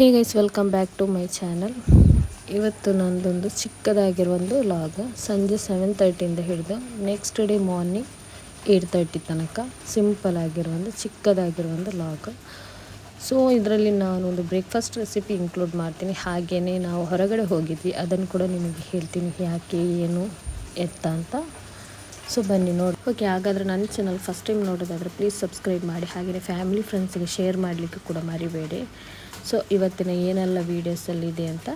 Hey guys welcome back to my channel ಇವತ್ತು ನಂದೊಂದು ಚಿಕ್ಕದಾಗಿರೋ ಒಂದು ಲಾಗ್ ಸಂಜೆ ಸೆವೆನ್ ತರ್ಟಿಯಿಂದ ಹಿಡಿದು next day morning eight thirty ತನಕ ಸಿಂಪಲ್ ಆಗಿರೋ ಒಂದು ಚಿಕ್ಕದಾಗಿರೋ ಒಂದು ಲಾಗ್ ಸೊ ಇದರಲ್ಲಿ ನಾನೊಂದು ಬ್ರೇಕ್ಫಾಸ್ಟ್ ರೆಸಿಪಿ ಇನ್ಕ್ಲೂಡ್ ಮಾಡ್ತೀನಿ. ಹಾಗೆಯೇ ನಾವು ಹೊರಗಡೆ ಹೋಗಿದ್ವಿ. ಅದನ್ನು ಕೂಡ ನಿಮಗೆ ಹೇಳ್ತೀನಿ. ಯಾಕೆ, ಏನು, ಎತ್ತ ಅಂತ. ಸೊ ಬನ್ನಿ ನೋಡಿ. ಓಕೆ ಹಾಗಾದರೆ ನನ್ನ ಚಾನಲ್ ಫಸ್ಟ್ ಟೈಮ್ ನೋಡೋದಾದರೆ ಪ್ಲೀಸ್ ಸಬ್ಸ್ಕ್ರೈಬ್ ಮಾಡಿ. ಹಾಗೆಯೇ ಫ್ಯಾಮಿಲಿ ಫ್ರೆಂಡ್ಸಿಗೆ ಶೇರ್ ಮಾಡಲಿಕ್ಕೆ ಕೂಡ ಮರಿಬೇಡಿ. ಸೊ ಇವತ್ತಿನ ಏನೆಲ್ಲ ವೀಡಿಯೋಸಲ್ಲಿದೆ ಅಂತ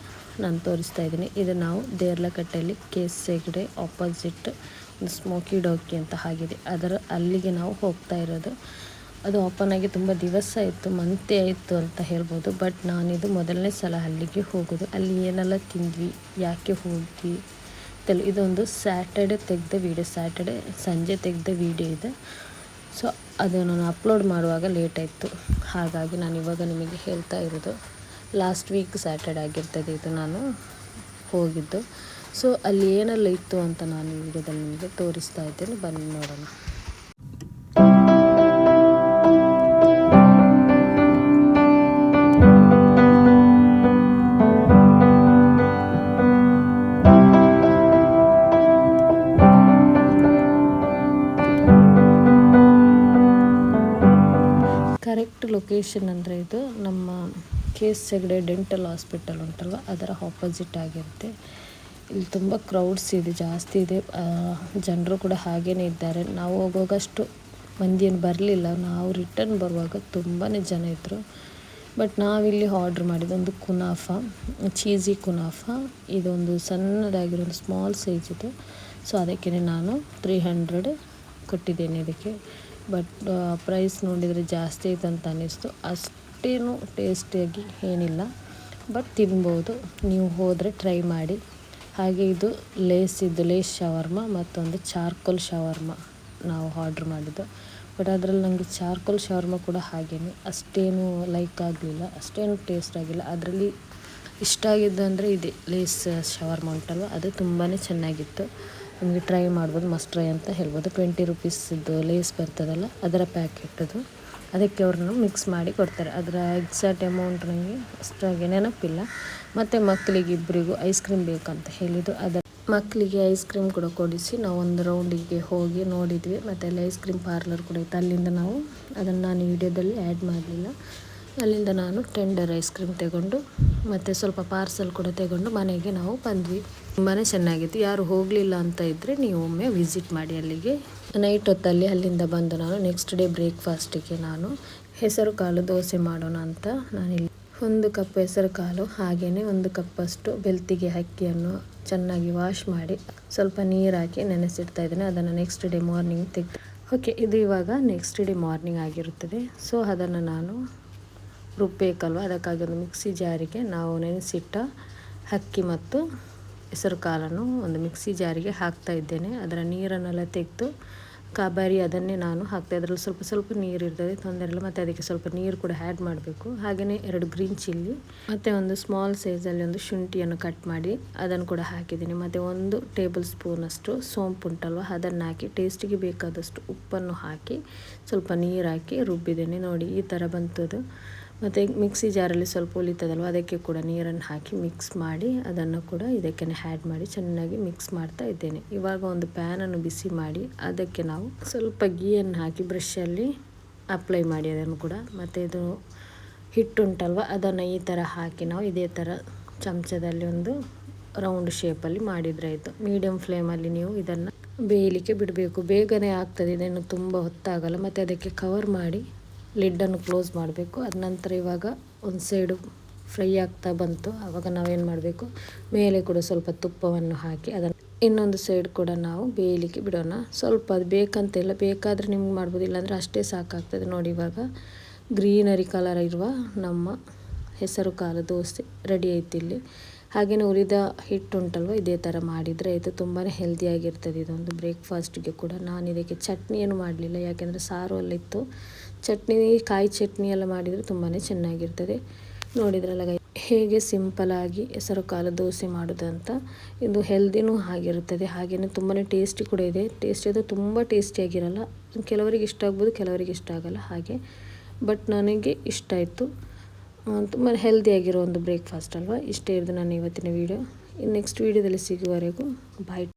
ನಾನು ತೋರಿಸ್ತಾ ಇದ್ದೀನಿ. ಇದು ನಾವು ದೇರ್ಲಕಟ್ಟೆಯಲ್ಲಿ ಕೇಸ್ ಸೆಗಡೆ ಆಪೋಸಿಟ್ ಒಂದು ಸ್ಮೋಕಿ ಡೋಕಿ ಅಂತ ಆಗಿದೆ ಅದರ ಅಲ್ಲಿಗೆ ನಾವು ಹೋಗ್ತಾ ಇರೋದು. ಅದು ಓಪನ್ ಆಗಿ ತುಂಬ ದಿವಸ ಇತ್ತು ಮಂತೆ ಆಯಿತು ಅಂತ ಹೇಳ್ಬೋದು. ಬಟ್ ನಾನಿದು ಮೊದಲನೇ ಸಲ ಅಲ್ಲಿಗೆ ಹೋಗೋದು. ಅಲ್ಲಿ ಏನೆಲ್ಲ ತಿಂದ್ವಿ, ಯಾಕೆ ಹೋದ್ವಿ ಇದೊಂದು ಸ್ಯಾಟರ್ಡೆ ತೆಗೆದ ವೀಡಿಯೋ ಸ್ಯಾಟರ್ಡೆ ಸಂಜೆ ತೆಗೆದ ವೀಡಿಯೋ ಇದೆ. ಸೊ ಅದು ನಾನು ಅಪ್ಲೋಡ್ ಮಾಡುವಾಗ ಲೇಟ್ ಆಯಿತು. ಹಾಗಾಗಿ ನಾನು ಇವಾಗ ನಿಮಗೆ ಹೇಳ್ತಾ ಇರೋದು ಲಾಸ್ಟ್ ವೀಕ್ ಸ್ಯಾಟರ್ಡೆ ಆಗಿರ್ತದೆ ಇದು ನಾನು ಹೋಗಿದ್ದು. ಸೊ ಅಲ್ಲಿ ಏನೆಲ್ಲ ಇತ್ತು ಅಂತ ನಾನು ವೀಡಿಯೋದಲ್ಲಿ ನಿಮಗೆ ತೋರಿಸ್ತಾ ಇದ್ದೇನೆ. ಬನ್ನಿ ನೋಡೋಣ. ಕರೆಕ್ಟ್ ಲೊಕೇಶನ್ ಅಂದರೆ ಇದು ನಮ್ಮ K S Hegde dental hospital ಉಂಟಲ್ವ? ಅದರ ಆಪೋಸಿಟ್ ಆಗಿರುತ್ತೆ. ಇಲ್ಲಿ ತುಂಬ ಕ್ರೌಡ್ಸ್ ಇದೆ, ಜಾಸ್ತಿ ಇದೆ. ಜನರು ಕೂಡ ಹಾಗೇ ಇದ್ದಾರೆ. ನಾವು ಹೋಗುವಾಗಷ್ಟು ಮಂದಿಯನ್ನು ಬರಲಿಲ್ಲ. ನಾವು ರಿಟರ್ನ್ ಬರುವಾಗ ತುಂಬಾ ಜನ ಇದ್ದರು ಬಟ್ ನಾವಿಲ್ಲಿ ಆರ್ಡ್ರ್ ಮಾಡಿದ್ದು ಒಂದು ಕುನಾಫ ಚೀಸಿ ಕುನಾಫ. ಇದೊಂದು ಸಣ್ಣದಾಗಿರೋ ಒಂದು ಸ್ಮಾಲ್ ಸೈಜ್ ಇದು. ಸೊ ಅದಕ್ಕೇ ನಾನು ತ್ರೀ ಹಂಡ್ರೆಡ್ ಕೊಟ್ಟಿದ್ದೇನೆ ಇದಕ್ಕೆ. ಬಟ್ ಪ್ರೈಸ್ ನೋಡಿದರೆ ಜಾಸ್ತಿ ಐತೆ ಅಂತ ಅನ್ನಿಸ್ತು. ಅಷ್ಟೇನು ಟೇಸ್ಟಿಯಾಗಿ ಏನಿಲ್ಲ. ಬಟ್ ತಿನ್ಬೋದು. ನೀವು ಹೋದರೆ ಟ್ರೈ ಮಾಡಿ. ಹಾಗೆ ಇದು ಲೇಸ್ ಇದ್ದು ಲೇಸ್ ಶವರ್ಮ ಮತ್ತೊಂದು ಚಾರ್ಕೋಲ್ ಶವರ್ಮ ನಾವು ಆರ್ಡ್ರ್ ಮಾಡಿದ್ದು. ಬಟ್ ಅದರಲ್ಲಿ ನನಗೆ ಚಾರ್ಕೋಲ್ ಶವರ್ಮ ಕೂಡ ಹಾಗೇನೆ. ಅಷ್ಟೇನು ಲೈಕ್ ಆಗಲಿಲ್ಲ. ಅಷ್ಟೇನು ಟೇಸ್ಟ್ ಆಗಿಲ್ಲ. ಅದರಲ್ಲಿ ಇಷ್ಟ ಆಗಿದ್ದು ಅಂದರೆ ಇದೆ. ಲೇಸ್ ಶವರ್ಮ ಉಂಟಲ್ವ? ಅದು ತುಂಬಾ ಚೆನ್ನಾಗಿತ್ತು. ನಿಮಗೆ ಟ್ರೈ ಮಾಡ್ಬೋದು ಮಸ್ಟ್ ಟ್ರೈ ಅಂತ ಹೇಳ್ಬೋದು. ಟ್ವೆಂಟಿ ರುಪೀಸಿದ್ದು ಲೇಸ್ ಬರ್ತದಲ್ಲ, ಅದರ ಪ್ಯಾಕೆಟದು ಅದಕ್ಕೆ ಅವ್ರನ್ನ ಮಿಕ್ಸ್ ಮಾಡಿ ಕೊಡ್ತಾರೆ. ಅದರ ಎಕ್ಸಾಕ್ಟ್ ಅಮೌಂಟ್ ನನಗೆ ಅಷ್ಟಾಗಿ ನೆನಪಿಲ್ಲ. ಮತ್ತು ಮಕ್ಕಳಿಗೆ ಇಬ್ಬರಿಗೂ ಐಸ್ ಕ್ರೀಮ್ ಬೇಕಂತ ಹೇಳಿದ್ದು. ಅದರ ಮಕ್ಕಳಿಗೆ ಐಸ್ ಕ್ರೀಮ್ ಕೂಡ ಕೊಡಿಸಿ ನಾವು ಒಂದು ರೌಂಡಿಗೆ ಹೋಗಿ ನೋಡಿದ್ವಿ. ಮತ್ತು ಅಲ್ಲಿ ಐಸ್ ಕ್ರೀಮ್ ಪಾರ್ಲರ್ ಕೂಡ ಇತ್ತು. ಅಲ್ಲಿಂದ ನಾವು ಅದನ್ನು ನಾನು ವಿಡಿಯೋದಲ್ಲಿ ಆ್ಯಡ್ ಮಾಡಲಿಲ್ಲ. ಅಲ್ಲಿಂದ ನಾನು ಟೆಂಡರ್ ಐಸ್ ಕ್ರೀಮ್ ತಗೊಂಡು ಮತ್ತು ಸ್ವಲ್ಪ ಪಾರ್ಸಲ್ ಕೂಡ ತಗೊಂಡು ಮನೆಗೆ ನಾವು ಬಂದ್ವಿ. ತುಂಬಾ ಚೆನ್ನಾಗಿತ್ತು. ಯಾರು ಹೋಗಲಿಲ್ಲ ಅಂತ ಇದ್ದರೆ ನೀವು ಒಮ್ಮೆ ವಿಸಿಟ್ ಮಾಡಿ ಅಲ್ಲಿಗೆ. ನೈಟ್ ಹೊತ್ತಲ್ಲಿ ಅಲ್ಲಿಂದ ಬಂದು ನಾನು ನೆಕ್ಸ್ಟ್ ಡೇ ಬ್ರೇಕ್ಫಾಸ್ಟಿಗೆ ನಾನು ಹೆಸರು ಕಾಳು ದೋಸೆ ಮಾಡೋಣ ಅಂತ ನಾನಿಲ್ಲಿ ಒಂದು ಕಪ್ ಹೆಸರು ಕಾಳು ಹಾಗೆಯೇ ಒಂದು ಕಪ್ಪಷ್ಟು ಬೆಲ್ತಿಗೆ ಅಕ್ಕಿಯನ್ನು ಚೆನ್ನಾಗಿ ವಾಶ್ ಮಾಡಿ ಸ್ವಲ್ಪ ನೀರು ಹಾಕಿ ನೆನೆಸಿಡ್ತಾ ಇದ್ದೇನೆ. ಅದನ್ನು ನೆಕ್ಸ್ಟ್ ಡೇ ಮಾರ್ನಿಂಗ್ ತೆಗೆದು ಓಕೆ ಇದು ಇವಾಗ ನೆಕ್ಸ್ಟ್ ಡೇ ಮಾರ್ನಿಂಗ್ ಆಗಿರುತ್ತದೆ. ಸೊ ಅದನ್ನು ನಾನು ರುಬ್ಬೇಕಲ್ವ ಅದಕ್ಕಾಗಿ ಒಂದು ಮಿಕ್ಸಿ ಜಾರಿಗೆ ನಾವು ನೆನೆಸಿಟ್ಟ ಅಕ್ಕಿ ಮತ್ತು ಹೆಸರು ಕಾಳನ್ನು ಒಂದು ಮಿಕ್ಸಿ ಜಾರಿಗೆ ಹಾಕ್ತಾ ಇದ್ದೇನೆ. ಅದರ ನೀರನ್ನೆಲ್ಲ ತೆಗೆದು ಕಾಬಾರಿ ಅದನ್ನೇ ನಾನು ಹಾಕ್ತಾ, ಅದರಲ್ಲಿ ಸ್ವಲ್ಪ ಸ್ವಲ್ಪ ನೀರು ಇರ್ತದೆ, ತೊಂದರೆ ಇಲ್ಲ. ಮತ್ತು ಅದಕ್ಕೆ ಸ್ವಲ್ಪ ನೀರು ಕೂಡ ಆ್ಯಡ್ ಮಾಡಬೇಕು. ಹಾಗೆಯೇ ಎರಡು ಗ್ರೀನ್ ಚಿಲ್ಲಿ ಮತ್ತು ಒಂದು ಸ್ಮಾಲ್ ಸೈಜಲ್ಲಿ ಒಂದು ಶುಂಠಿಯನ್ನು ಕಟ್ ಮಾಡಿ ಅದನ್ನು ಕೂಡ ಹಾಕಿದ್ದೀನಿ. ಮತ್ತು ಒಂದು ಟೇಬಲ್ ಸ್ಪೂನಷ್ಟು ಸೋಂಪು ಉಂಟಲ್ವ, ಅದನ್ನು ಹಾಕಿ ಟೇಸ್ಟಿಗೆ ಬೇಕಾದಷ್ಟು ಉಪ್ಪನ್ನು ಹಾಕಿ ಸ್ವಲ್ಪ ನೀರು ಹಾಕಿ ರುಬ್ಬಿದ್ದೇನೆ. ನೋಡಿ, ಈ ಥರ ಬಂತದು. ಮತ್ತು ಮಿಕ್ಸಿ ಜಾರಲ್ಲಿ ಸ್ವಲ್ಪ ಉಳಿತದಲ್ವ, ಅದಕ್ಕೆ ಕೂಡ ನೀರನ್ನು ಹಾಕಿ ಮಿಕ್ಸ್ ಮಾಡಿ ಅದನ್ನು ಕೂಡ ಇದಕ್ಕೆ ಆ್ಯಡ್ ಮಾಡಿ ಚೆನ್ನಾಗಿ ಮಿಕ್ಸ್ ಮಾಡ್ತಾ ಇದ್ದೇನೆ. ಇವಾಗ ಒಂದು ಪ್ಯಾನನ್ನು ಬಿಸಿ ಮಾಡಿ ಅದಕ್ಕೆ ನಾವು ಸ್ವಲ್ಪ ಗೀಯನ್ನು ಹಾಕಿ ಬ್ರಷಲ್ಲಿ ಅಪ್ಲೈ ಮಾಡಿ ಅದನ್ನು ಕೂಡ. ಮತ್ತು ಇದು ಹಿಟ್ಟುಂಟಲ್ವ ಅದನ್ನು ಈ ಥರ ಹಾಕಿ ನಾವು ಇದೇ ಥರ ಚಮಚದಲ್ಲಿ ಒಂದು ರೌಂಡ್ ಶೇಪಲ್ಲಿ ಮಾಡಿದರೆ ಆಯಿತು. ಮೀಡಿಯಮ್ ಫ್ಲೇಮಲ್ಲಿ ನೀವು ಇದನ್ನು ಬೇಯಲಿಕ್ಕೆ ಬಿಡಬೇಕು. ಬೇಗನೆ ಆಗ್ತದೆ, ಇದನ್ನು ತುಂಬ ಹೊತ್ತಾಗಲ್ಲ. ಮತ್ತು ಅದಕ್ಕೆ ಕವರ್ ಮಾಡಿ ಲಿಡ್ಡನ್ನು ಕ್ಲೋಸ್ ಮಾಡಬೇಕು. ಅದ ನಂತರ ಇವಾಗ ಒಂದು ಸೈಡು ಫ್ರೈ ಆಗ್ತಾ ಬಂತು. ಆವಾಗ ನಾವೇನು ಮಾಡಬೇಕು? ಮೇಲೆ ಕೂಡ ಸ್ವಲ್ಪ ತುಪ್ಪವನ್ನು ಹಾಕಿ ಅದನ್ನು ಇನ್ನೊಂದು ಸೈಡ್ ಕೂಡ ನಾವು ಬೇಯಲಿಕ್ಕೆ ಬಿಡೋಣ. ಸ್ವಲ್ಪ ಅದು ಬೇಕಂತಿಲ್ಲ ಬೇಕಾದರೆ ನಿಮ್ಗೆ ಮಾಡ್ಬೋದು. ಇಲ್ಲಾಂದರೆ ಅಷ್ಟೇ ಸಾಕಾಗ್ತದೆ. ನೋಡಿ ಇವಾಗ ಗ್ರೀನರಿ ಕಲರ್ ಇರುವ ನಮ್ಮ ಹೆಸರು ಕಾಲು ದೋಸೆ ರೆಡಿ ಆಯ್ತು ಇಲ್ಲಿ ಹಾಗೆಯೇ ಉರಿದ ಹಿಟ್ಟು ಉಂಟಲ್ವ ಇದೇ ಥರ ಮಾಡಿದರೆ ಇದು ತುಂಬಾ ಹೆಲ್ದಿಯಾಗಿರ್ತದೆ ಇದೊಂದು ಬ್ರೇಕ್ಫಾಸ್ಟ್ಗೆ ಕೂಡ. ನಾನು ಇದಕ್ಕೆ ಚಟ್ನಿ ಏನು ಮಾಡಲಿಲ್ಲ. ಯಾಕೆಂದರೆ ಸಾರು ಅಲ್ಲಿತ್ತು ಚಟ್ನಿ, ಕಾಯಿ ಚಟ್ನಿ ಎಲ್ಲ ಮಾಡಿದರೆ ತುಂಬಾ ಚೆನ್ನಾಗಿರ್ತದೆ. ನೋಡಿದ್ರಲ್ಲ ಹೇಗೆ ಸಿಂಪಲಾಗಿ ಹೆಸರು ಕಾಲು ದೋಸೆ ಮಾಡೋದಂತ ಇದು ಹೆಲ್ದಿನೂ ಆಗಿರುತ್ತದೆ ಹಾಗೆಯೇ ತುಂಬಾ ಟೇಸ್ಟಿ ಕೂಡ ಇದೆ. ಟೇಸ್ಟಿ ಅದು ತುಂಬ ಟೇಸ್ಟಿಯಾಗಿರಲ್ಲ ಕೆಲವರಿಗೆ ಇಷ್ಟ ಆಗ್ಬೋದು, ಕೆಲವರಿಗೆ ಇಷ್ಟ ಆಗಲ್ಲ. ಹಾಗೆ ಬಟ್ ನನಗೆ ಇಷ್ಟ ಆಯಿತು. ತುಂಬ ಹೆಲ್ದಿಯಾಗಿರೋ ಒಂದು ಬ್ರೇಕ್ಫಾಸ್ಟ್ ಅಲ್ವಾ? ಇಷ್ಟೇ ಇರೋದು ನಾನು ಇವತ್ತಿನ ವೀಡಿಯೋ ನೆಕ್ಸ್ಟ್ ವೀಡಿಯೋದಲ್ಲಿ ಸಿಗುವವರೆಗೂ ಬಾಯ್